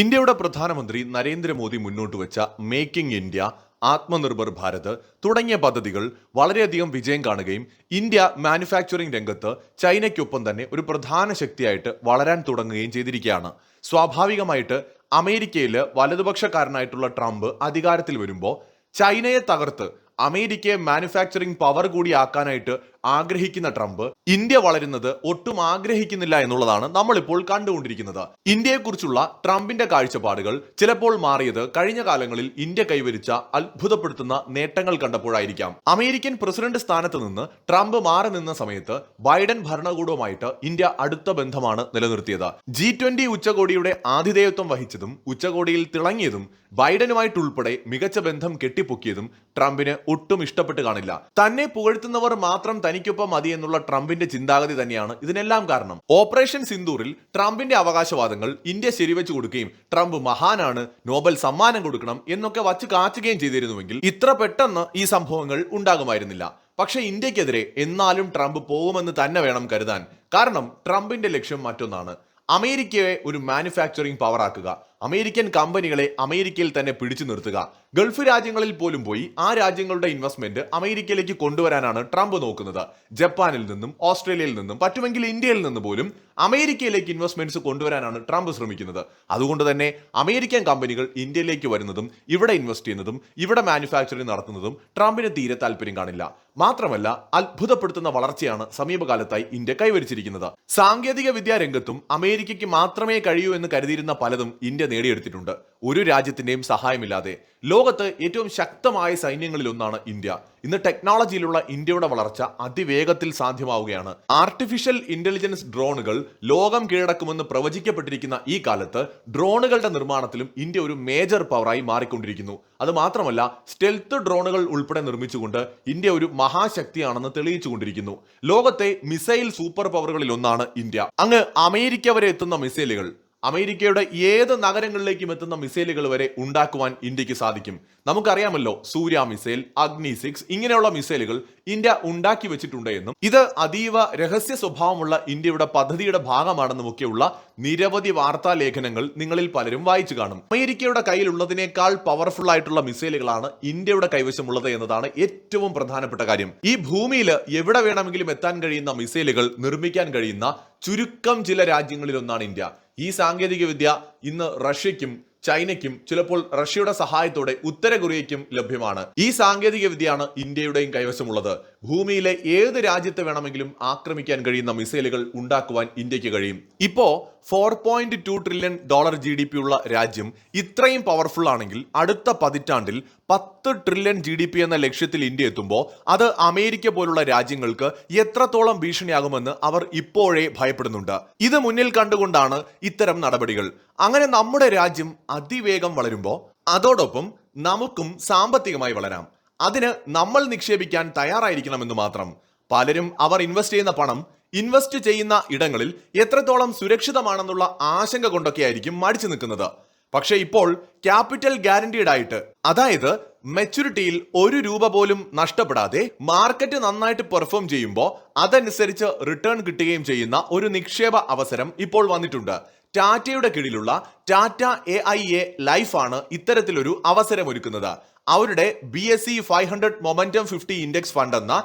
ഇന്ത്യയുടെ പ്രധാനമന്ത്രി നരേന്ദ്രമോദി മുന്നോട്ട് വെച്ച മേക്കിംഗ് ഇന്ത്യ ആത്മനിർഭർ ഭാരത് തുടങ്ങിയ പദ്ധതികൾ വളരെയധികം വിജയം കാണുകയും ഇന്ത്യ മാനുഫാക്ചറിംഗ് രംഗത്ത് ചൈനയ്ക്കൊപ്പം തന്നെ ഒരു പ്രധാന ശക്തിയായിട്ട് വളരാൻ തുടങ്ങുകയും ചെയ്തിരിക്കുകയാണ്. സ്വാഭാവികമായിട്ട് അമേരിക്കയിൽ വലതുപക്ഷക്കാരനായിട്ടുള്ള ട്രംപ് അധികാരത്തിൽ വരുമ്പോൾ ചൈനയെ തകർത്ത് അമേരിക്കയെ മാനുഫാക്ചറിംഗ് പവർ കൂടി ആക്കാനായിട്ട് ആഗ്രഹിക്കുന്ന ട്രംപ് ഇന്ത്യ വളരുന്നത് ഒട്ടും ആഗ്രഹിക്കുന്നില്ല എന്നുള്ളതാണ് നമ്മളിപ്പോൾ കണ്ടുകൊണ്ടിരിക്കുന്നത്. ഇന്ത്യയെക്കുറിച്ചുള്ള ട്രംപിന്റെ കാഴ്ചപ്പാടുകൾ ചിലപ്പോൾ മാറിയത് കഴിഞ്ഞ കാലങ്ങളിൽ ഇന്ത്യ കൈവരിച്ച അത്ഭുതപ്പെടുത്തുന്ന നേട്ടങ്ങൾ കണ്ടപ്പോഴായിരിക്കാം. അമേരിക്കൻ പ്രസിഡന്റ് സ്ഥാനത്ത് നിന്ന് ട്രംപ് മാറി നിന്ന സമയത്ത് ബൈഡൻ ഭരണകൂടവുമായിട്ട് ഇന്ത്യ അടുത്ത ബന്ധമാണ് നിലനിർത്തിയത്. ജി ട്വന്റി ഉച്ചകോടിയുടെ ആതിഥേയത്വം വഹിച്ചതും ഉച്ചകോടിയിൽ തിളങ്ങിയതും ബൈഡനുമായിട്ടുൾപ്പെടെ മികച്ച ബന്ധം കെട്ടിപ്പൊക്കിയതും ട്രംപിന് ഒട്ടും ഇഷ്ടപ്പെട്ട് കാണില്ല. തന്നെ പുകഴ്ത്തുന്നവർ മാത്രം തനിക്കൊപ്പം മതി എന്നുള്ള ട്രംപിന്റെ ചിന്താഗതി തന്നെയാണ് ഇതിനെല്ലാം കാരണം. ഓപ്പറേഷൻ സിന്ദൂറിൽ ട്രംപിന്റെ അവകാശവാദങ്ങൾ ഇന്ത്യ ശരിവെച്ചു കൊടുക്കുകയും ട്രംപ് മഹാനാണ് നോബൽ സമ്മാനം കൊടുക്കണം എന്നൊക്കെ വച്ച് കാച്ചുകയും ചെയ്തിരുന്നുവെങ്കിൽ ഇത്ര പെട്ടെന്ന് ഈ സംഭവങ്ങൾ ഉണ്ടാകുമായിരുന്നില്ല. പക്ഷേ ഇന്ത്യക്കെതിരെ എന്നാലും ട്രംപ് പോകുമെന്ന് തന്നെ വേണം കരുതാൻ. കാരണം ട്രംപിന്റെ ലക്ഷ്യം മറ്റൊന്നാണ്. അമേരിക്കയെ ഒരു മാനുഫാക്ചറിംഗ് പവർ ആക്കുക അമേരിക്കൻ കമ്പനികളെ അമേരിക്കയിൽ തന്നെ പിടിച്ചു നിർത്തുക. ഗൾഫ് രാജ്യങ്ങളിൽ പോലും പോയി ആ രാജ്യങ്ങളുടെ ഇൻവെസ്റ്റ്മെന്റ് അമേരിക്കയിലേക്ക് കൊണ്ടുവരാനാണ് ട്രംപ് നോക്കുന്നത്. ജപ്പാനിൽ നിന്നും ഓസ്ട്രേലിയയിൽ നിന്നും പറ്റുമെങ്കിൽ ഇന്ത്യയിൽ നിന്ന് പോലും അമേരിക്കയിലേക്ക് ഇൻവെസ്റ്റ്മെന്റ്സ് കൊണ്ടുവരാനാണ് ട്രംപ് ശ്രമിക്കുന്നത്. അതുകൊണ്ട് തന്നെ അമേരിക്കൻ കമ്പനികൾ ഇന്ത്യയിലേക്ക് വരുന്നതും ഇവിടെ ഇൻവെസ്റ്റ് ചെയ്യുന്നതും ഇവിടെ മാനുഫാക്ചറിംഗ് നടത്തുന്നതും ട്രംപിന് തീരെ താല്പര്യം കാണില്ല. മാത്രമല്ല അത്ഭുതപ്പെടുത്തുന്ന വളർച്ചയാണ് സമീപകാലത്തായി ഇന്ത്യ കൈവരിച്ചിരിക്കുന്നത്. സാങ്കേതിക വിദ്യാ രംഗത്തും അമേരിക്കയ്ക്ക് മാത്രമേ കഴിയൂ എന്ന് കരുതിയിരുന്ന പലതും ഇന്ത്യ നേടിയെടുത്തിട്ടുണ്ട്. ഒരു രാജ്യത്തിന്റെയും സഹായമില്ലാതെ. ലോകത്ത് ഏറ്റവും ശക്തമായ സൈന്യങ്ങളിലൊന്നാണ് ഇന്ത്യ. ഇന്ന് ടെക്നോളജിയിലുള്ള ഇന്ത്യയുടെ വളർച്ച അതിവേഗത്തിൽ സാധ്യമാവുകയാണ്. ആർട്ടിഫിഷ്യൽ ഇന്റലിജൻസ് ഡ്രോണുകൾ ലോകം കീഴടക്കുമെന്ന് പ്രവചിക്കപ്പെട്ടിരിക്കുന്ന ഈ കാലത്ത് ഡ്രോണുകളുടെ നിർമ്മാണത്തിലും ഇന്ത്യ ഒരു മേജർ പവറായി മാറിക്കൊണ്ടിരിക്കുന്നു. അത് മാത്രമല്ല സ്റ്റെൽത്ത് ഡ്രോണുകൾ ഉൾപ്പെടെ നിർമ്മിച്ചുകൊണ്ട് ഇന്ത്യ ഒരു മഹാശക്തിയാണെന്ന് തെളിയിച്ചുകൊണ്ടിരിക്കുന്നു. ലോകത്തെ മിസൈൽ സൂപ്പർ പവറുകളിൽ ഒന്നാണ് ഇന്ത്യ. അങ്ങ് അമേരിക്ക വരെ എത്തുന്ന മിസൈലുകൾ അമേരിക്കയുടെ ഏത് നഗരങ്ങളിലേക്കും എത്തുന്ന മിസൈലുകൾ വരെ ഉണ്ടാക്കുവാൻ ഇന്ത്യയ്ക്ക് സാധിക്കും. നമുക്കറിയാമല്ലോ സൂര്യ മിസൈൽ അഗ്നി സിക്സ് ഇങ്ങനെയുള്ള മിസൈലുകൾ ഇന്ത്യ ഉണ്ടാക്കി വെച്ചിട്ടുണ്ട് എന്നും. ഇത് അതീവ രഹസ്യ സ്വഭാവമുള്ള ഇന്ത്യയുടെ പദ്ധതിയുടെ ഭാഗമാണെന്നുമൊക്കെയുള്ള നിരവധി വാർത്താ ലേഖനങ്ങൾ നിങ്ങളിൽ പലരും വായിച്ചു കാണും. അമേരിക്കയുടെ കയ്യിലുള്ളതിനേക്കാൾ പവർഫുൾ ആയിട്ടുള്ള മിസൈലുകളാണ് ഇന്ത്യയുടെ കൈവശമുള്ളത് എന്നതാണ് ഏറ്റവും പ്രധാനപ്പെട്ട കാര്യം. ഈ ഭൂമിയിൽ എവിടെ വേണമെങ്കിലും എത്താൻ കഴിയുന്ന മിസൈലുകൾ നിർമ്മിക്കാൻ കഴിയുന്ന ചുരുക്കം ചില രാജ്യങ്ങളിലൊന്നാണ് ഇന്ത്യ. ഈ സാങ്കേതികവിദ്യ ഇന്ന് റഷ്യയ്ക്കും ചൈനയ്ക്കും ചിലപ്പോൾ റഷ്യയുടെ സഹായത്തോടെ ഉത്തര കൊറിയയ്ക്കും ലഭ്യമാണ്. ഈ സാങ്കേതിക വിദ്യയാണ് ഇന്ത്യയുടെയും കൈവശമുള്ളത്. ഭൂമിയിലെ ഏത് രാജ്യത്തെ വേണമെങ്കിലും ആക്രമിക്കാൻ കഴിയുന്ന മിസൈലുകൾ ഉണ്ടാക്കുവാൻ ഇന്ത്യയ്ക്ക് കഴിയും. ഇപ്പോ four point two trillion dollar G D P ഉള്ള രാജ്യം ഇത്രയും പവർഫുൾ ആണെങ്കിൽ അടുത്ത പതിറ്റാണ്ടിൽ പത്ത് ട്രില്യൺ ജി ഡി പി എന്ന ലക്ഷ്യത്തിൽ ഇന്ത്യ എത്തുമ്പോൾ അത് അമേരിക്ക പോലുള്ള രാജ്യങ്ങൾക്ക് എത്രത്തോളം ഭീഷണിയാകുമെന്ന് അവർ ഇപ്പോഴേ ഭയപ്പെടുന്നുണ്ട്. ഇത് മുന്നിൽ കണ്ടുകൊണ്ടാണ് ഇത്തരം നടപടികൾ. അങ്ങനെ നമ്മുടെ രാജ്യം അതിവേഗം വളരുമ്പോൾ അതോടൊപ്പം നമുക്കും സാമ്പത്തികമായി വളരാം. അതിന് നമ്മൾ നിക്ഷേപിക്കാൻ തയ്യാറായിരിക്കണമെന്ന് മാത്രം. പലരും അവർ ഇൻവെസ്റ്റ് ചെയ്യുന്ന പണം ഇൻവെസ്റ്റ് ചെയ്യുന്ന ഇടങ്ങളിൽ എത്രത്തോളം സുരക്ഷിതമാണെന്നുള്ള ആശങ്ക കൊണ്ടൊക്കെയായിരിക്കും മടിച്ചു നിൽക്കുന്നത്. പക്ഷേ ഇപ്പോൾ ക്യാപിറ്റൽ ഗ്യാരണ്ടീഡ് ആയിട്ട് അതായത് മെച്യൂരിറ്റിയിൽ ഒരു രൂപ പോലും നഷ്ടപ്പെടാതെ മാർക്കറ്റ് നന്നായിട്ട് പെർഫോം ചെയ്യുമ്പോൾ അതനുസരിച്ച് റിട്ടേൺ കിട്ടുകയും ചെയ്യുന്ന ഒരു നിക്ഷേപ അവസരം ഇപ്പോൾ വന്നിട്ടുണ്ട്. ടാറ്റയുടെ കീഴിലുള്ള ടാറ്റ എ ഐ എ ലൈഫാണ് ഇത്തരത്തിലൊരു അവസരമൊരുക്കുന്നത്. അവരുടെ B S C five hundred momentum fifty index fund എന്ന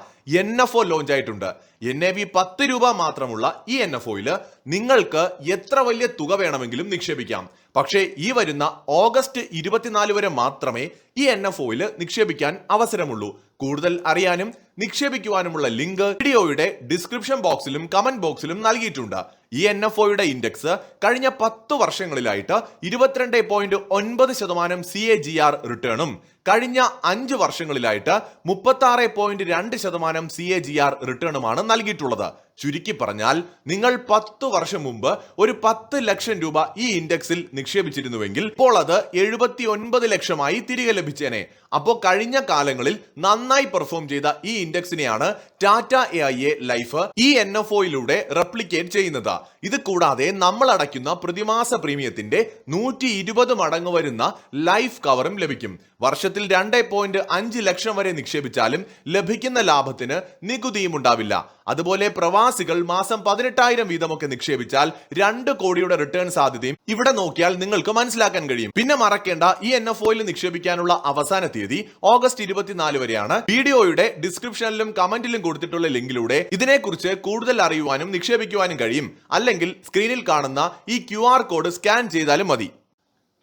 എൻ എഫ് ഒ ലോഞ്ച് ആയിട്ടുണ്ട്. എൻ എ വി പത്ത് രൂപ മാത്രമുള്ള ഈ എൻ എഫ് ഒയിൽ നിങ്ങൾക്ക് എത്ര വലിയ തുക വേണമെങ്കിലും നിക്ഷേപിക്കാം. പക്ഷേ ഈ വരുന്ന ഓഗസ്റ്റ് ഇരുപത്തിനാല് വരെ മാത്രമേ ഈ എൻ എഫ് ഒയിൽ നിക്ഷേപിക്കാൻ അവസരമുള്ളൂ. കൂടുതൽ അറിയാനും നിക്ഷേപിക്കുവാനുമുള്ള ലിങ്ക് വീഡിയോയുടെ ഡിസ്ക്രിപ്ഷൻ ബോക്സിലും കമന്റ് ബോക്സിലും നൽകിയിട്ടുണ്ട്. ഈ എൻ എഫ് ഒയുടെ ഇൻഡെക്സ് കഴിഞ്ഞ പത്ത് വർഷങ്ങളിലായിട്ട് ഇരുപത്തിരണ്ട് പോയിന്റ് ഒൻപത് ശതമാനം സി എ ജി ആർ റിട്ടേണും കഴിഞ്ഞ അഞ്ച് വർഷങ്ങളിലായിട്ട് മുപ്പത്തി ആറ് പോയിന്റ് രണ്ട് ശതമാനം സി എ ജി ആർ റിട്ടേണുമാണ് നൽകിയിട്ടുള്ളത്. ചുരുക്കി പറഞ്ഞാൽ നിങ്ങൾ പത്ത് വർഷം മുമ്പ് ഒരു പത്ത് ലക്ഷം രൂപ ഈ ഇൻഡെക്സിൽ നിക്ഷേപിച്ചിരുന്നുവെങ്കിൽ ഇപ്പോൾ അത് എഴുപത്തി ഒൻപത് ലക്ഷമായി തിരികെ ലഭിച്ചേനെ. അപ്പോൾ കഴിഞ്ഞ കാലങ്ങളിൽ നന്നായി പെർഫോം ചെയ്ത ഈ ഇൻഡെക്സിനെയാണ് Tata A I A life ഈ എൻ എഫ് ഒയിലൂടെ റെപ്ലിക്കേറ്റ് ചെയ്യുന്നത്. ഇത് കൂടാതെ നമ്മൾ അടയ്ക്കുന്ന പ്രതിമാസ പ്രീമിയത്തിന്റെ നൂറ്റി ഇരുപത് മടങ്ങ് വരുന്ന ലൈഫ് കവറും ലഭിക്കും. വർഷത്തിൽ രണ്ട് പോയിന്റ് അഞ്ച് ലക്ഷം വരെ നിക്ഷേപിച്ചാലും ലഭിക്കുന്ന ലാഭത്തിന് നികുതിയും ഉണ്ടാവില്ല അതുപോലെ പ്രവാസികൾ മാസം പതിനെട്ടായിരം വീതമൊക്കെ നിക്ഷേപിച്ചാൽ രണ്ട് കോടിയുടെ റിട്ടേൺ സാധ്യതയും ഇവിടെ നോക്കിയാൽ നിങ്ങൾക്ക് മനസ്സിലാക്കാൻ കഴിയും. പിന്നെ മറക്കേണ്ട ഈ എൻ എഫ് ഒയിൽ നിക്ഷേപിക്കാനുള്ള അവസാന തീയതി ഓഗസ്റ്റ് ഇരുപത്തിനാല് വരെയാണ്. വീഡിയോയുടെ ഡിസ്ക്രിപ്ഷനിലും കമന്റിലും കൊടുത്തിട്ടുള്ള ലിങ്കിലൂടെ ഇതിനെക്കുറിച്ച് കൂടുതൽ അറിയുവാനും നിക്ഷേപിക്കുവാനും കഴിയും. അല്ലെങ്കിൽ സ്ക്രീനിൽ കാണുന്ന ഈ ക്യു കോഡ് സ്കാൻ ചെയ്താലും മതി.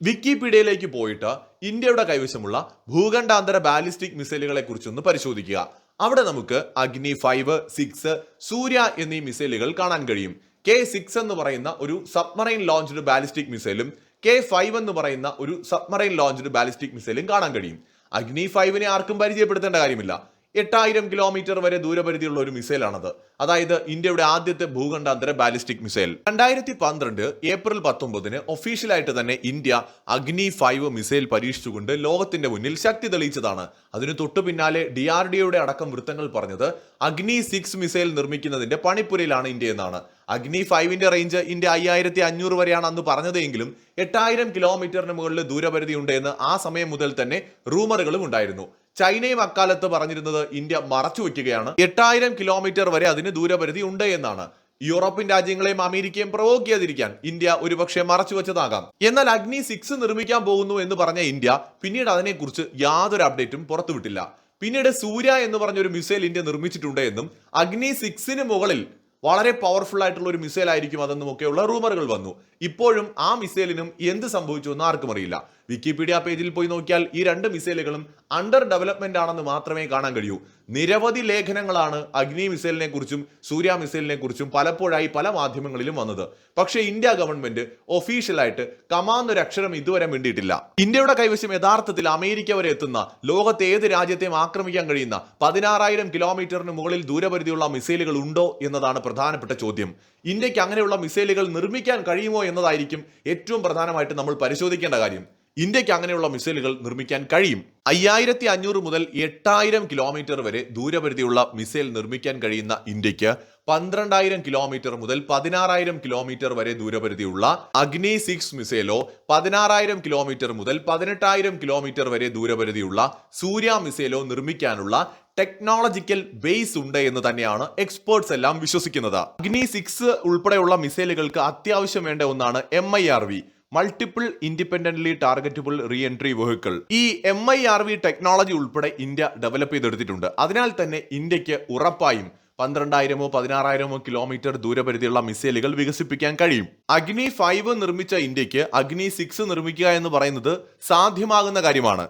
വിക്കിപീഡിയയിലേക്ക് പോയിട്ട് ഇന്ത്യയുടെ കൈവശമുള്ള ഭൂഖണ്ഡാന്തര ബാലിസ്റ്റിക് മിസൈലുകളെ കുറിച്ചൊന്ന് പരിശോധിക്കുക. അവിടെ നമുക്ക് അഗ്നി ഫൈവ് സിക്സ് സൂര്യ എന്നീ മിസൈലുകൾ കാണാൻ കഴിയും. കെ സിക്സ് എന്ന് പറയുന്ന ഒരു സബ്മറൈൻ ലോഞ്ച്ഡ് ബാലിസ്റ്റിക് മിസൈലും കെ ഫൈവ് എന്ന് പറയുന്ന ഒരു സബ്മറൈൻ ലോഞ്ച്ഡ് ബാലിസ്റ്റിക് മിസൈലും കാണാൻ കഴിയും. അഗ്നി ഫൈവിനെ ആർക്കും പരിചയപ്പെടുത്തേണ്ട കാര്യമില്ല. എട്ടായിരം കിലോമീറ്റർ വരെ ദൂരപരിധിയുള്ള ഒരു മിസൈലാണത്. അതായത് ഇന്ത്യയുടെ ആദ്യത്തെ ഭൂഖണ്ഡാന്തര ബാലിസ്റ്റിക് മിസൈൽ. രണ്ടായിരത്തി പന്ത്രണ്ട് ഏപ്രിൽ പത്തൊമ്പതിന് ഒഫീഷ്യലായിട്ട് തന്നെ ഇന്ത്യ അഗ്നി ഫൈവ് മിസൈൽ പരീക്ഷിച്ചുകൊണ്ട് ലോകത്തിന്റെ മുന്നിൽ ശക്തി തെളിയിച്ചതാണ്. അതിനു തൊട്ടു പിന്നാലെ ഡി ആർ അടക്കം വൃത്തങ്ങൾ പറഞ്ഞത് അഗ്നി സിക്സ് മിസൈൽ നിർമ്മിക്കുന്നതിന്റെ പണിപ്പുരയിലാണ് ഇന്ത്യ എന്നാണ്. അഗ്നി ഫൈവിന്റെ റേഞ്ച് ഇന്ത്യ അയ്യായിരത്തി അഞ്ഞൂറ് വരെയാണ് അന്ന് പറഞ്ഞതെങ്കിലും എട്ടായിരം കിലോമീറ്ററിന് മുകളിൽ ദൂരപരിധി എന്ന് ആ സമയം മുതൽ തന്നെ റൂമറുകളും ഉണ്ടായിരുന്നു. ചൈനയും അക്കാലത്ത് പറഞ്ഞിരുന്നത് ഇന്ത്യ മറച്ചു വയ്ക്കുകയാണ്. എട്ടായിരം കിലോമീറ്റർ വരെ അതിന് ദൂരപരിധി ഉണ്ട് എന്നാണ്. യൂറോപ്യൻ രാജ്യങ്ങളെയും അമേരിക്കയും പ്രവോക്ക് ചെയ്യാതിരിക്കാൻ ഇന്ത്യ ഒരുപക്ഷെ മറച്ചു വെച്ചതാകാം. എന്നാൽ അഗ്നി സിക്സ് നിർമ്മിക്കാൻ പോകുന്നു എന്ന് പറഞ്ഞ ഇന്ത്യ പിന്നീട് അതിനെക്കുറിച്ച് യാതൊരു അപ്ഡേറ്റും പുറത്തുവിട്ടില്ല. പിന്നീട് സൂര്യ എന്ന് പറഞ്ഞ ഒരു മിസൈൽ ഇന്ത്യ നിർമ്മിച്ചിട്ടുണ്ട് എന്നും അഗ്നി സിക്സിന് മുകളിൽ വളരെ പവർഫുൾ ആയിട്ടുള്ള ഒരു മിസൈൽ ആയിരിക്കും അതെന്നും ഒക്കെയുള്ള റൂമറുകൾ വന്നു. ഇപ്പോഴും ആ മിസൈലിനും എന്ത് സംഭവിച്ചു എന്ന് ആർക്കും അറിയില്ല. വിക്കിപീഡിയ പേജിൽ പോയി നോക്കിയാൽ ഈ രണ്ട് മിസൈലുകളും അണ്ടർ ഡെവലപ്മെന്റ് ആണെന്ന് മാത്രമേ കാണാൻ കഴിയൂ. നിരവധി ലേഖനങ്ങളാണ് അഗ്നി മിസൈലിനെ കുറിച്ചും സൂര്യ മിസൈലിനെ കുറിച്ചും പലപ്പോഴായി പല മാധ്യമങ്ങളിലും വന്നത്. പക്ഷേ ഇന്ത്യ ഗവൺമെന്റ് ഒഫീഷ്യലായിട്ട് കമാന്നൊരു അക്ഷരം ഇതുവരെ മിണ്ടിയിട്ടില്ല. ഇന്ത്യയുടെ കൈവശം യഥാർത്ഥത്തിൽ അമേരിക്ക വരെ എത്തുന്ന ലോകത്തെ ഏത് രാജ്യത്തെയും ആക്രമിക്കാൻ കഴിയുന്ന പതിനാറായിരം കിലോമീറ്ററിന് മുകളിൽ ദൂരപരിധിയുള്ള മിസൈലുകൾ ഉണ്ടോ എന്നതാണ് പ്രധാനപ്പെട്ട ചോദ്യം. ഇന്ത്യയ്ക്ക് അങ്ങനെയുള്ള മിസൈലുകൾ നിർമ്മിക്കാൻ കഴിയുമോ എന്നതായിരിക്കും ഏറ്റവും പ്രധാനമായിട്ട് നമ്മൾ പരിശോധിക്കേണ്ട കാര്യം. ഇന്ത്യയ്ക്ക് അങ്ങനെയുള്ള മിസൈലുകൾ നിർമ്മിക്കാൻ കഴിയും. അയ്യായിരത്തി അഞ്ഞൂറ് മുതൽ എട്ടായിരം കിലോമീറ്റർ വരെ ദൂരപരിധിയുള്ള മിസൈൽ നിർമ്മിക്കാൻ കഴിയുന്ന ഇന്ത്യയ്ക്ക് പന്ത്രണ്ടായിരം കിലോമീറ്റർ മുതൽ പതിനാറായിരം കിലോമീറ്റർ വരെ ദൂരപരിധിയുള്ള അഗ്നി സിക്സ് മിസൈലോ പതിനാറായിരം കിലോമീറ്റർ മുതൽ പതിനെട്ടായിരം കിലോമീറ്റർ വരെ ദൂരപരിധിയുള്ള സൂര്യ മിസൈലോ നിർമ്മിക്കാനുള്ള ടെക്നോളജിക്കൽ ബേസ് ഉണ്ട് എന്ന് തന്നെയാണ് എക്സ്പേർട്സ് എല്ലാം വിശ്വസിക്കുന്നത്. അഗ്നി സിക്സ് ഉൾപ്പെടെയുള്ള മിസൈലുകൾക്ക് അത്യാവശ്യം വേണ്ട ഒന്നാണ് M I R V multiple independently targetable re entry vehicle ഈ M I R V technology ഉൾപ്പെടെ ഇന്ത്യ ഡെവലപ്പ് ചെയ്തെടുത്തിട്ടുണ്ട്. അതിനാൽ തന്നെ ഇന്ത്യയ്ക്ക് ഉറപ്പായും പന്ത്രണ്ടായിരമോ പതിനാറായിരമോ കിലോമീറ്റർ ദൂരപരിധിയുള്ള മിസൈലുകൾ വികസിപ്പിക്കാൻ കഴിയും. അഗ്നി ഫൈവ് നിർമ്മിച്ച ഇന്ത്യയ്ക്ക് അഗ്നി സിക്സ് നിർമ്മിക്കുക എന്ന് പറയുന്നത് സാധ്യമാകുന്ന കാര്യമാണ്.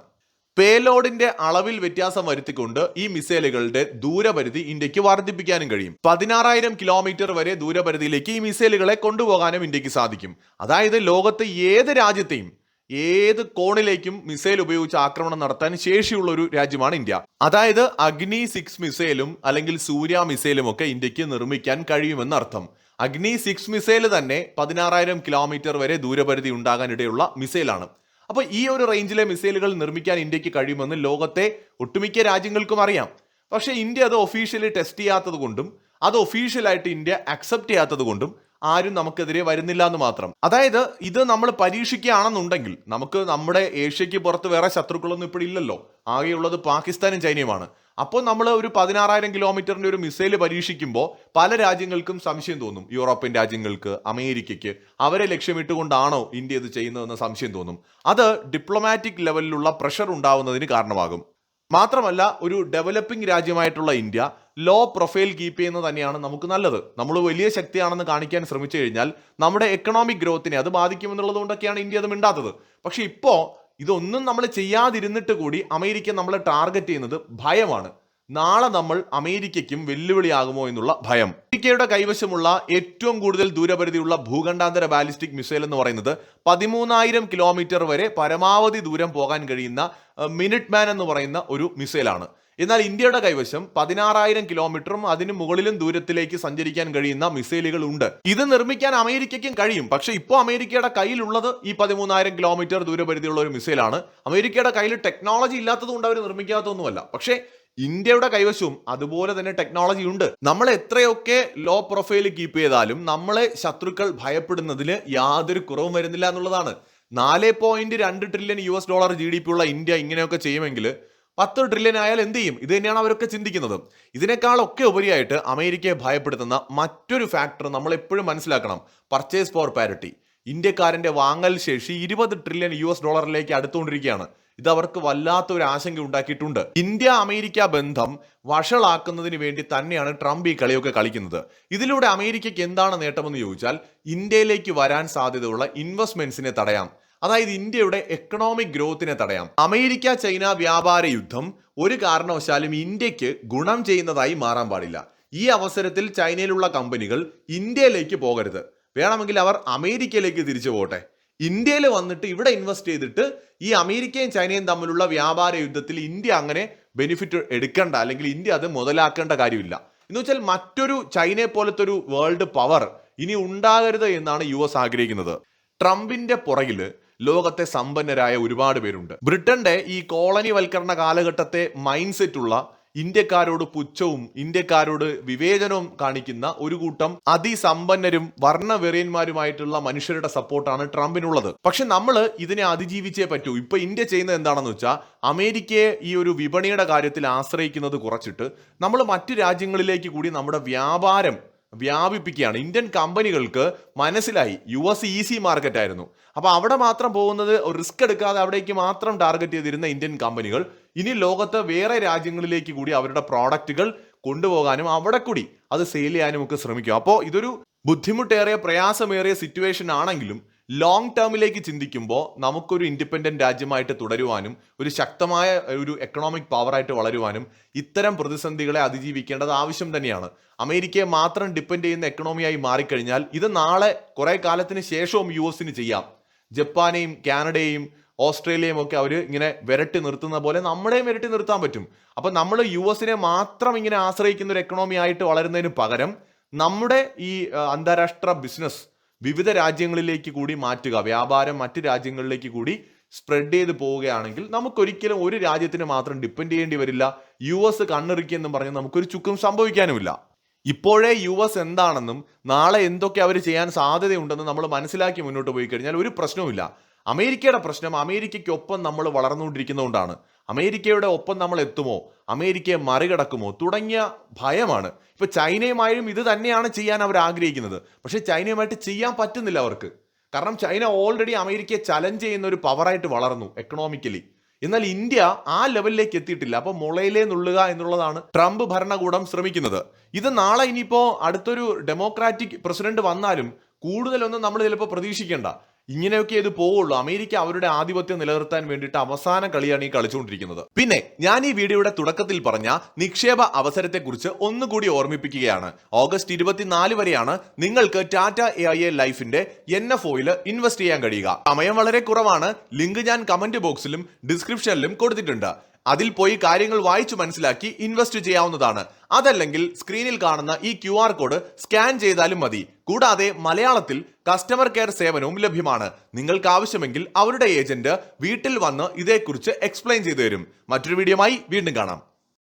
പേലോഡിന്റെ അളവിൽ വ്യത്യാസം വരുത്തിക്കൊണ്ട് ഈ മിസൈലുകളുടെ ദൂരപരിധി ഇന്ത്യയ്ക്ക് വർദ്ധിപ്പിക്കാനും കഴിയും. പതിനാറായിരം കിലോമീറ്റർ വരെ ദൂരപരിധിയിലേക്ക് ഈ മിസൈലുകളെ കൊണ്ടുപോകാനും ഇന്ത്യയ്ക്ക് സാധിക്കും. അതായത് ലോകത്തെ ഏത് രാജ്യത്തെയും ഏത് കോണിലേക്കും മിസൈൽ ഉപയോഗിച്ച് ആക്രമണം നടത്താൻ ശേഷിയുള്ള ഒരു രാജ്യമാണ് ഇന്ത്യ. അതായത് അഗ്നി സിക്സ് മിസൈലും അല്ലെങ്കിൽ സൂര്യ മിസൈലും ഒക്കെ ഇന്ത്യയ്ക്ക് നിർമ്മിക്കാൻ കഴിയുമെന്ന് അർത്ഥം. അഗ്നി സിക്സ് മിസൈൽ തന്നെ പതിനാറായിരം കിലോമീറ്റർ വരെ ദൂരപരിധി ഉണ്ടാകാനിടയുള്ള മിസൈലാണ്. അപ്പോൾ ഈ ഒരു റേഞ്ചിലെ മിസൈലുകൾ നിർമ്മിക്കാൻ ഇന്ത്യയ്ക്ക് കഴിയുമെന്ന് ലോകത്തെ ഒട്ടുമിക്ക രാജ്യങ്ങൾക്കും അറിയാം. പക്ഷേ ഇന്ത്യ അത് ഒഫീഷ്യലി ടെസ്റ്റ് ചെയ്യാത്തത് കൊണ്ടും അത് ഒഫീഷ്യലായിട്ട് ഇന്ത്യ അക്സെപ്റ്റ് ചെയ്യാത്തത് കൊണ്ടും ആരും നമുക്കെതിരെ വരുന്നില്ല എന്ന് മാത്രം. അതായത് ഇത് നമ്മൾ പരീക്ഷിക്കുകയാണെന്നുണ്ടെങ്കിൽ നമുക്ക് നമ്മുടെ ഏഷ്യക്ക് പുറത്ത് വേറെ ശത്രുക്കളൊന്നും ഇപ്പോൾ ഇല്ലല്ലോ. ആകെയുള്ളത് പാകിസ്ഥാനും ചൈനയുമാണ്. അപ്പോൾ നമ്മൾ ഒരു പതിനാറായിരം കിലോമീറ്ററിന്റെ ഒരു മിസൈൽ പരീക്ഷിക്കുമ്പോൾ പല രാജ്യങ്ങൾക്കും സംശയം തോന്നും. യൂറോപ്യൻ രാജ്യങ്ങൾക്ക് അമേരിക്കയ്ക്ക് അവരെ ലക്ഷ്യമിട്ടുകൊണ്ടാണോ ഇന്ത്യ ഇത് ചെയ്യുന്നതെന്ന് സംശയം തോന്നും. അത് ഡിപ്ലോമാറ്റിക് ലെവലിലുള്ള പ്രഷർ ഉണ്ടാവുന്നതിന് കാരണമാകും. മാത്രമല്ല ഒരു ഡെവലപ്പിംഗ് രാജ്യമായിട്ടുള്ള ഇന്ത്യ ലോ പ്രൊഫൈൽ കീപ്പ് ചെയ്യുന്നത് തന്നെയാണ് നമുക്ക് നല്ലത്. നമ്മൾ വലിയ ശക്തിയാണെന്ന് കാണിക്കാൻ ശ്രമിച്ചു കഴിഞ്ഞാൽ നമ്മുടെ എക്കണോമിക് ഗ്രോത്തിനെ അത് ബാധിക്കുമെന്നുള്ളത് കൊണ്ടൊക്കെയാണ് ഇന്ത്യ അത് മിണ്ടാത്തത്. പക്ഷേ ഇപ്പോൾ ഇതൊന്നും നമ്മൾ ചെയ്യാതിരുന്നിട്ട് കൂടി അമേരിക്ക നമ്മളെ ടാർഗറ്റ് ചെയ്യുന്നത് ഭയമാണ്. നാളെ നമ്മൾ അമേരിക്കയ്ക്കും വെല്ലുവിളിയാകുമോ എന്നുള്ള ഭയം. അമേരിക്കയുടെ കൈവശമുള്ള ഏറ്റവും കൂടുതൽ ദൂരപരിധിയുള്ള ഭൂഖണ്ഡാന്തര ബാലിസ്റ്റിക് മിസൈൽ എന്ന് പറയുന്നത് പതിമൂന്നായിരം കിലോമീറ്റർ വരെ പരമാവധി ദൂരം പോകാൻ കഴിയുന്ന മിനിറ്റ് മാൻ എന്ന് പറയുന്ന ഒരു മിസൈലാണ്. എന്നാൽ ഇന്ത്യയുടെ കൈവശം പതിനാറായിരം കിലോമീറ്ററും അതിന് മുകളിലും ദൂരത്തിലേക്ക് സഞ്ചരിക്കാൻ കഴിയുന്ന മിസൈലുകൾ ഉണ്ട്. ഇത് നിർമ്മിക്കാൻ അമേരിക്കയ്ക്കും കഴിയും. പക്ഷെ ഇപ്പോൾ അമേരിക്കയുടെ കയ്യിലുള്ളത് ഈ പതിമൂന്നായിരം കിലോമീറ്റർ ദൂരപരിധിയുള്ള ഒരു മിസൈലാണ്. അമേരിക്കയുടെ കയ്യിൽ ടെക്നോളജി ഇല്ലാത്തതുകൊണ്ട് അവർ നിർമ്മിക്കാത്തൊന്നുമല്ല പക്ഷേ ഇന്ത്യയുടെ കൈവശവും അതുപോലെ തന്നെ ടെക്നോളജി ഉണ്ട്. നമ്മൾ എത്രയൊക്കെ ലോ പ്രൊഫൈൽ കീപ്പ് ചെയ്താലും നമ്മളെ ശത്രുക്കൾ ഭയപ്പെടുന്നതിന് യാതൊരു കുറവും വരുന്നില്ല എന്നുള്ളതാണ്. നാല് പോയിന്റ് രണ്ട് trillion U S dollar G D P ഉള്ള ഇന്ത്യ ഇങ്ങനെയൊക്കെ ചെയ്യുമെങ്കിൽ പത്ത് ട്രില്യൻ ആയാൽ എന്ത് ചെയ്യും? ഇത് തന്നെയാണ് അവരൊക്കെ ചിന്തിക്കുന്നത്. ഇതിനേക്കാളൊക്കെ ഉപരിയായിട്ട് അമേരിക്കയെ ഭയപ്പെടുത്തുന്ന മറ്റൊരു ഫാക്ടർ നമ്മൾ എപ്പോഴും മനസ്സിലാക്കണം. പർച്ചേസ് ഫോർ പാരിറ്റി ഇന്ത്യക്കാരന്റെ വാങ്ങൽ ശേഷി ഇരുപത് ട്രില്യൺ യു എസ് ഡോളറിലേക്ക് അടുത്തുകൊണ്ടിരിക്കുകയാണ്. ഇത് അവർക്ക് വല്ലാത്ത ഒരു ആശങ്ക ഉണ്ടാക്കിയിട്ടുണ്ട്. ഇന്ത്യ അമേരിക്ക ബന്ധം വഷളാക്കുന്നതിന് വേണ്ടി തന്നെയാണ് ട്രംപ് ഈ കളിയൊക്കെ കളിക്കുന്നത്. ഇതിലൂടെ അമേരിക്കയ്ക്ക് എന്താണ് നേട്ടമെന്ന് ചോദിച്ചാൽ ഇന്ത്യയിലേക്ക് വരാൻ സാധ്യതയുള്ള ഇൻവെസ്റ്റ്മെന്റ്സിനെ തടയാം. അതായത് ഇന്ത്യയുടെ എക്കണോമിക് ഗ്രോത്തിനെ തടയാം. അമേരിക്ക ചൈന വ്യാപാര യുദ്ധം ഒരു കാരണവശാലും ഇന്ത്യയ്ക്ക് ഗുണം ചെയ്യുന്നതായി മാറാൻ പാടില്ല. ഈ അവസരത്തിൽ ചൈനയിലുള്ള കമ്പനികൾ ഇന്ത്യയിലേക്ക് പോകരുത്. വേണമെങ്കിൽ അവർ അമേരിക്കയിലേക്ക് തിരിച്ചു പോകട്ടെ. ഇന്ത്യയിൽ വന്നിട്ട് ഇവിടെ ഇൻവെസ്റ്റ് ചെയ്തിട്ട് ഈ അമേരിക്കയും ചൈനയും തമ്മിലുള്ള വ്യാപാര യുദ്ധത്തിൽ ഇന്ത്യ അങ്ങനെ ബെനിഫിറ്റ് എടുക്കേണ്ട അല്ലെങ്കിൽ ഇന്ത്യ അത് മുതലാക്കേണ്ട കാര്യമില്ല. എന്ന് വെച്ചാൽ മറ്റൊരു ചൈനയെ പോലത്തെ ഒരു വേൾഡ് പവർ ഇനി ഉണ്ടാകരുത് എന്നാണ് യു എസ് ആഗ്രഹിക്കുന്നത്. ട്രംപിന്റെ പുറകിൽ ലോകത്തെ സമ്പന്നരായ ഒരുപാട് പേരുണ്ട്. ബ്രിട്ടന്റെ ഈ കോളനിവൽക്കരണ കാലഘട്ടത്തെ മൈൻഡ് സെറ്റുള്ള ഇന്ത്യക്കാരോട് പുച്ഛവും ഇന്ത്യക്കാരോട് വിവേചനവും കാണിക്കുന്ന ഒരു കൂട്ടം അതിസമ്പന്നരും വർണവെറിയന്മാരുമായിട്ടുള്ള മനുഷ്യരുടെ സപ്പോർട്ടാണ് ട്രംപിനുള്ളത്. പക്ഷെ നമ്മൾ ഇതിനെ അതിജീവിച്ചേ പറ്റൂ. ഇപ്പൊ ഇന്ത്യ ചെയ്യുന്നത് എന്താണെന്ന് വെച്ചാൽ അമേരിക്കയെ ഈ ഒരു വിപണിയുടെ കാര്യത്തിൽ ആശ്രയിക്കുന്നത് കുറച്ചിട്ട് നമ്മൾ മറ്റു രാജ്യങ്ങളിലേക്ക് കൂടി നമ്മുടെ വ്യാപാരം വ്യാപിപ്പിക്കുകയാണ്. ഇന്ത്യൻ കമ്പനികൾക്ക് മനസ്സിലായി യു എസ് ഈസി മാർക്കറ്റ് ആയിരുന്നു. അപ്പോൾ അവിടെ മാത്രം പോകുന്നത് റിസ്ക് എടുക്കാതെ അവിടേക്ക് മാത്രം ടാർഗറ്റ് ചെയ്തിരുന്ന ഇന്ത്യൻ കമ്പനികൾ ഇനി ലോകത്ത് വേറെ രാജ്യങ്ങളിലേക്ക് കൂടി അവരുടെ പ്രോഡക്റ്റുകൾ കൊണ്ടുപോകാനും അവിടെ കൂടി അത് സെയിൽ ചെയ്യാനും ഒക്കെ ശ്രമിക്കും. അപ്പോൾ ഇതൊരു ബുദ്ധിമുട്ടേറിയ പ്രയാസമേറിയ സിറ്റുവേഷൻ ആണെങ്കിലും ലോങ് ടേമിലേക്ക് ചിന്തിക്കുമ്പോൾ നമുക്കൊരു ഇൻഡിപെൻഡന്റ് രാജ്യമായിട്ട് തുടരുവാനും ഒരു ശക്തമായ ഒരു എക്കണോമിക് പവറായിട്ട് വളരുവാനും ഇത്തരം പ്രതിസന്ധികളെ അതിജീവിക്കേണ്ടത് ആവശ്യം തന്നെയാണ്. അമേരിക്കയെ മാത്രം ഡിപ്പെൻഡ് ചെയ്യുന്ന എക്കണോമിയായി മാറിക്കഴിഞ്ഞാൽ ഇത് നാളെ കുറേ കാലത്തിന് ശേഷവും യു എസിന് ചെയ്യാം. ജപ്പാനെയും കാനഡയെയും ഓസ്ട്രേലിയയും ഒക്കെ അവർ ഇങ്ങനെ വിരട്ടി നിർത്തുന്ന പോലെ നമ്മുടെയും വിരട്ടി നിർത്താൻ പറ്റും. അപ്പം നമ്മൾ യു എസിനെ മാത്രം ഇങ്ങനെ ആശ്രയിക്കുന്ന ഒരു എക്കണോമി ആയിട്ട് വളരുന്നതിന് പകരം നമ്മുടെ ഈ അന്താരാഷ്ട്ര ബിസിനസ് വിവിധ രാജ്യങ്ങളിലേക്ക് കൂടി മാറ്റുക വ്യാപാരം മറ്റ് രാജ്യങ്ങളിലേക്ക് കൂടി സ്പ്രെഡ് ചെയ്ത് പോവുകയാണെങ്കിൽ നമുക്കൊരിക്കലും ഒരു രാജ്യത്തിന് മാത്രം ഡിപ്പെൻഡ് ചെയ്യേണ്ടി വരില്ല. യു എസ് കണ്ണിറുക്കിയെന്നും പറഞ്ഞ് നമുക്കൊരു ചുക്കും സംഭവിക്കാനുമില്ല. ഇപ്പോഴേ യു എസ് എന്താണെന്നും നാളെ എന്തൊക്കെ അവർ ചെയ്യാൻ സാധ്യതയുണ്ടെന്നും നമ്മൾ മനസ്സിലാക്കി മുന്നോട്ട് പോയി കഴിഞ്ഞാൽ ഒരു പ്രശ്നവുമില്ല. അമേരിക്കയുടെ പ്രശ്നം അമേരിക്കയ്ക്കൊപ്പം നമ്മൾ വളർന്നുകൊണ്ടിരിക്കുന്നതുകൊണ്ടാണ്. അമേരിക്കയുടെ ഒപ്പം നമ്മൾ എത്തുമോ? അമേരിക്കയെ മറികടക്കുമോ? തുടങ്ങിയ ഭയമാണ്. ഇപ്പൊ ചൈനയുമായും ഇത് തന്നെയാണ് ചെയ്യാൻ അവർ ആഗ്രഹിക്കുന്നത്. പക്ഷേ ചൈനയുമായിട്ട് ചെയ്യാൻ പറ്റുന്നില്ല അവർക്ക്. കാരണം ചൈന ഓൾറെഡി അമേരിക്കയെ ചലഞ്ച് ചെയ്യുന്ന ഒരു പവറായിട്ട് വളർന്നു എക്കണോമിക്കലി എന്നാൽ ഇന്ത്യ ആ ലെവലിലേക്ക് എത്തിയിട്ടില്ല. അപ്പോൾ മുളയിലേ നുള്ളുക എന്നുള്ളതാണ് ട്രംപ് ഭരണകൂടം ശ്രമിക്കുന്നത്. ഇത് നാളെ ഇനിയിപ്പോ അടുത്തൊരു ഡെമോക്രാറ്റിക് പ്രസിഡന്റ് വന്നാലും കൂടുതലൊന്നും നമ്മൾ ചിലപ്പോൾ പ്രതീക്ഷിക്കേണ്ട. ഇങ്ങനെയൊക്കെ ഇത് പോവുള്ളൂ. അമേരിക്ക അവരുടെ ആധിപത്യം നിലനിർത്താൻ വേണ്ടിയിട്ട് അവസാന കളിയാണ് ഈ കളിച്ചുകൊണ്ടിരിക്കുന്നത്. പിന്നെ ഞാൻ ഈ വീഡിയോയുടെ തുടക്കത്തിൽ പറഞ്ഞ നിക്ഷേപ അവസരത്തെക്കുറിച്ച് ഒന്നുകൂടി ഓർമ്മിപ്പിക്കുകയാണ്. ഓഗസ്റ്റ് ഇരുപത്തിനാല് വരെയാണ് നിങ്ങൾക്ക് ടാറ്റ എ ഐ എ ലൈഫിന്റെ എൻ എഫ് ഒയിൽ ഇൻവെസ്റ്റ് ചെയ്യാൻ കഴിയുക. സമയം വളരെ കുറവാണ്. ലിങ്ക് ഞാൻ കമന്റ് ബോക്സിലും ഡിസ്ക്രിപ്ഷനിലും കൊടുത്തിട്ടുണ്ട്. അതിൽ പോയി കാര്യങ്ങൾ വായിച്ചു മനസ്സിലാക്കി ഇൻവെസ്റ്റ് ചെയ്യാവുന്നതാണ്. അതല്ലെങ്കിൽ സ്ക്രീനിൽ കാണുന്ന ഈ ക്യു ആർ കോഡ് സ്കാൻ ചെയ്താലും മതി. കൂടാതെ മലയാളത്തിൽ കസ്റ്റമർ കെയർ സേവനവും ലഭ്യമാണ്. നിങ്ങൾക്ക് ആവശ്യമെങ്കിൽ അവരുടെ ഏജന്റ് വീട്ടിൽ വന്ന് ഇതേക്കുറിച്ച് എക്സ്പ്ലെയിൻ ചെയ്തു തരും. മറ്റൊരു വീഡിയോമായി വീണ്ടും കാണാം.